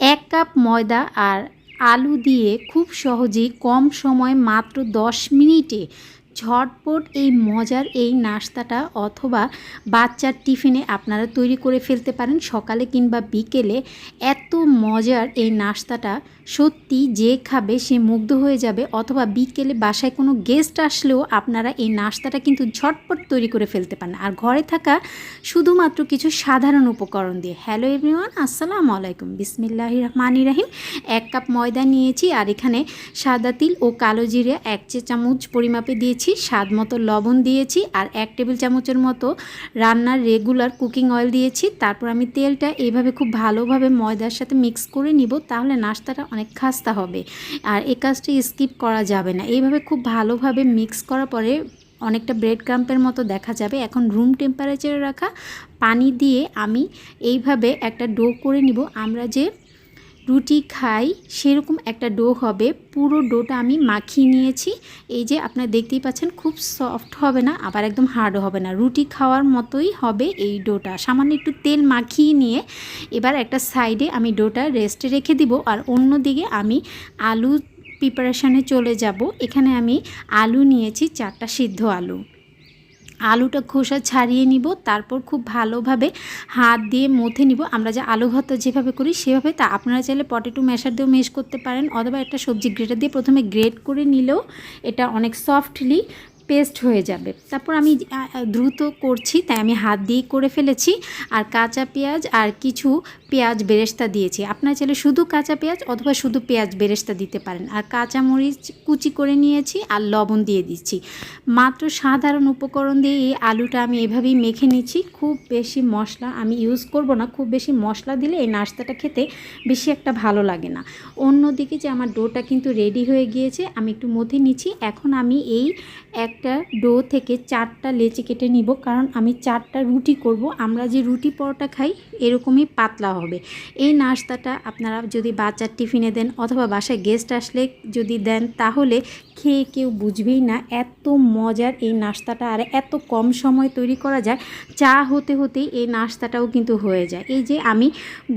এক কাপ ময়দা আর আলু দিয়ে খুব সহজেই কম সময় মাত্র দশ মিনিটে ঝটপট এই মজার এই নাস্তাটা অথবা বাচ্চার টিফিনে আপনারা তৈরি করে ফেলতে পারেন সকালে কিংবা বিকেলে। এত মজার এই নাস্তাটা সত্যি যে খাবে সে মুগ্ধ হয়ে যাবে অথবা বিকেলে বাসায় কোনো গেস্ট আসলেও আপনারা এই নাস্তাটা কিন্তু ঝটপট তৈরি করে ফেলতে পারেন। আর ঘরে থাকা শুধুমাত্র কিছু সাধারণ উপকরণ দিয়ে। হ্যালো এভরিওয়ান আসসালামু আলাইকুম। বিসমিল্লাহ রহমানি রাহিম। এক কাপ ময়দা নিয়েছি আর এখানে সাদা তিল ও কালো জিরে, এক চে চামচ পরিমাপে দিয়েছি, স্বাদ মতো লবণ দিয়েছি আর এক টেবিল চামচের মতো রান্নার রেগুলার কুকিং অয়েল দিয়েছি। তারপর আমি তেলটা এইভাবে খুব ভালোভাবে ময়দার সাথে মিক্স করে নিব। তাহলে নাস্তাটা অনেক খাস্তা হবে। আর এই কাজটি স্কিপ করা যাবে না। এইভাবে খুব ভালোভাবে মিক্স করার পরে অনেকটা ব্রেড ক্রাম্পের মতো দেখা যাবে। এখন রুম টেম্পারেচারে রাখা পানি দিয়ে আমি এইভাবে একটা ডো করে নিব। আমরা যে রুটি খাই, সেরকম একটা ডো হবে। পুরো ডোটা আমি মাখিয়ে নিয়েছি। এই যে আপনারা দেখতেই পাচ্ছেন, খুব সফট হবে না, আবার একদম হার্ডও হবে না। রুটি খাওয়ার মতোই হবে এই ডোটা। সামান্য একটু তেল মাখিয়ে নিয়ে এবার একটা সাইডে আমি ডোটা রেস্টে রেখে দিব। আর অন্য দিকে আমি আলু প্রিপারেশানে চলে যাব। এখানে আমি আলু নিয়েছি, চারটা সিদ্ধ আলু। আলুটা খোসা ছাড়িয়ে নিব, তারপর খুব ভালোভাবে হাত দিয়ে মথে নিব। আমরা যে আলু ভর্তা যেভাবে করি, সেভাবে তা আপনারা চাইলে পটেটো ম্যাশার দিয়েও মেশ করতে পারেন, অথবা একটা সবজি গ্রেটার দিয়ে প্রথমে গ্রেট করে নিলেও এটা অনেক সফটলি পেস্ট হয়ে যাবে। তারপর আমি দ্রুত করছি, তাই আমি হাত দিয়েই করে ফেলেছি। আর কাঁচা পেঁয়াজ আর কিছু পেঁয়াজ বেরেস্তা দিয়েছি। আপনার চাইলে শুধু কাঁচা পেঁয়াজ অথবা শুধু পেঁয়াজ বেরেস্তা দিতে পারেন। আর কাঁচা মরিচ কুচি করে নিয়েছি আর লবণ দিয়ে দিচ্ছি। মাত্র সাধারণ উপকরণ দিয়ে এই আলুটা আমি এভাবেই মেখে নিচ্ছি। খুব বেশি মশলা আমি ইউজ করব না। খুব বেশি মশলা দিলে এই নাস্তাটা খেতে বেশি একটা ভালো লাগে না। অন্যদিকে যে আমার ডোটা কিন্তু রেডি হয়ে গিয়েছে, আমি একটু মধ্যে নিচ্ছি। এখন আমি এই একটা ডো থেকে চারটা লেচি কেটে নিব। কারণ আমি চারটা রুটি করব। আমরা যে রুটি পরোটা খাই, এরকমই পাতলা হবে। এই নাস্তাটা আপনারা যদি বাচ্চার টিফিনে দেন অথবা বাসায় গেস্ট আসলে যদি দেন, তাহলে খেয়ে কেউ বুঝবেই না এত মজার এই নাস্তাটা আর এত কম সময় তৈরি করা যায়, চা হতে হতেই এই নাস্তাটাও কিন্তু হয়ে যায়। এই যে আমি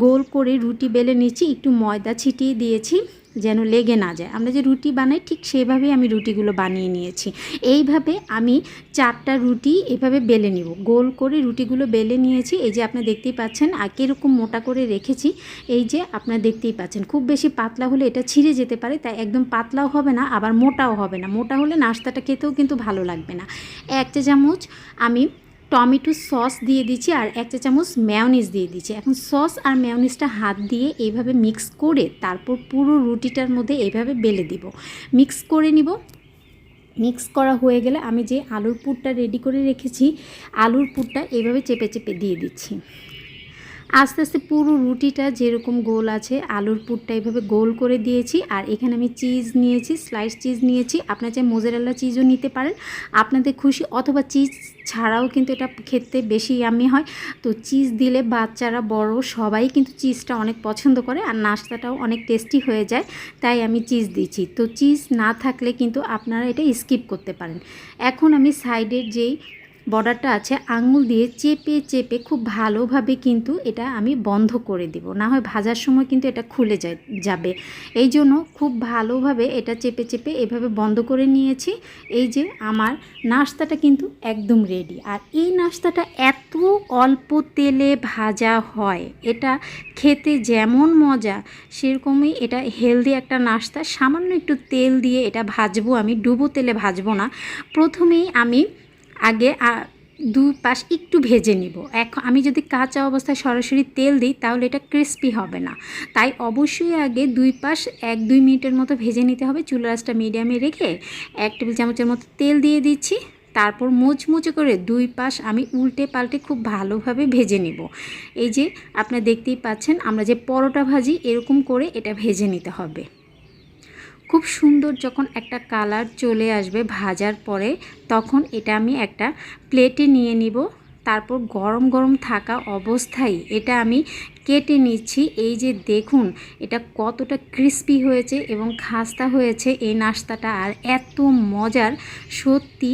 গোল করে রুটি বেলে নিচ্ছি, একটু ময়দা ছিটিয়ে দিয়েছি। যেন লেগে না যায়। আমরা যে রুটি বানাই, ঠিক সেভাবেই আমি রুটিগুলো বানিয়ে নিয়েছি। এইভাবে আমি চারটা রুটি এভাবে বেলে নিব। গোল করে রুটিগুলো বেলে নিয়েছি। এই যে আপনি দেখতেই পাচ্ছেন, আর কীরকম মোটা করে রেখেছি, এই যে আপনারা দেখতেই পাচ্ছেন। খুব বেশি পাতলা হলে এটা ছিঁড়ে যেতে পারে, তাই একদম পাতলাও হবে না, আবার মোটাও হবে না। মোটা হলে নাস্তাটা খেতেও কিন্তু ভালো লাগবে না। এক চা চামচ আমি টমেটো সস দিয়ে দিচ্ছি আর এক চা চামচ ম্যাওনিজ দিয়ে দিচ্ছি। এখন সস আর ম্যাওনিজটা হাত দিয়ে এইভাবে মিক্স করে তারপর পুরো রুটিটার মধ্যে এইভাবে বেলে দিব। মিক্স করে নিব। মিক্স করা হয়ে গেলে আমি যে আলুর পুরটা রেডি করে রেখেছি, আলুর পুরটা এইভাবে চেপে চেপে দিয়ে দিচ্ছি। আস্তে আস্তে পুরো রুটিটা যেরকম গোল আছে, আলুর পুরটা এইভাবে গোল করে দিয়েছি। আর এখানে আমি চিজ নিয়েছি, স্লাইস চিজ নিয়েছি। আপনার চাই মোজারেলা চিজও নিতে পারেন। আপনাদের খুশি অথবা চিজ ছাড়াও কিন্তু এটা খেতে বেশি আমি হয়। তো চিজ দিলে বাচ্চারা বড় সবাই কিন্তু চিজটা অনেক পছন্দ করে আর নাস্তাটাও অনেক টেস্টি হয়ে যায়। তাই আমি চিজ দিচ্ছি তো চিজ না থাকলে কিন্তু আপনারা এটা স্কিপ করতে পারেন। এখন আমি সাইডের যেই বর্ডারটা আছে, আঙুল দিয়ে চেপে চেপে খুব ভালোভাবে কিন্তু এটা আমি বন্ধ করে দিব। না হয় ভাজার সময় কিন্তু এটা খুলে যাবে। এই জন্য খুব ভালোভাবে এটা চেপে চেপে এভাবে বন্ধ করে নিয়েছি। এই যে আমার নাস্তাটা কিন্তু একদম রেডি আর এই নাস্তাটা এত অল্প তেলে ভাজা হয়, এটা খেতে যেমন মজা, সেরকমই এটা হেলদি একটা নাস্তা। সামান্য একটু তেল দিয়ে এটা ভাজবো আমি, ডুবো তেলে ভাজবো না। প্রথমেই আমি আগে দুই পাশ একটু ভেজে নিব। এখন আমি যদি কাঁচা অবস্থায় সরাসরি তেল দিই, তাহলে এটা ক্রিস্পি হবে না। তাই অবশ্যই আগে দুই পাশ এক, দুই মিনিটের মতো ভেজে নিতে হবে। চুলা রাসটা মিডিয়ামে রেখে এক টেবিল চামচের মতো তেল দিয়ে দিচ্ছি। তারপর মুচমুচে করে দুই পাশ আমি উল্টে পাল্টে খুব ভালোভাবে ভেজে নিব। এই যে, আপনারা দেখতেই পাচ্ছেন, আমরা যে পরোটা ভাজি এরকম করে এটা ভেজে নিতে হবে। খুব সুন্দর যখন একটা কালার চলে আসবে ভাজার পরে, তখন এটা আমি একটা প্লেটে নিয়ে নিব। তারপর গরম গরম থাকা অবস্থায় এটা আমি কেটে নিচ্ছি। এই যে দেখুন, এটা কতটা ক্রিস্পি হয়েছে এবং খাস্তা হয়েছে এই নাস্তাটা। আর এত মজার, সত্যি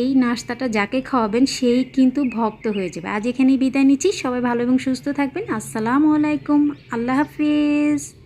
এই নাস্তাটা যাকে খাওয়াবেন সেই কিন্তু ভক্ত হয়ে যাবে। আজ এখানেই বিদায় নিচ্ছি। সবাই ভালো এবং সুস্থ থাকবেন। আসসালামু আলাইকুম। আল্লাহ হাফিজ।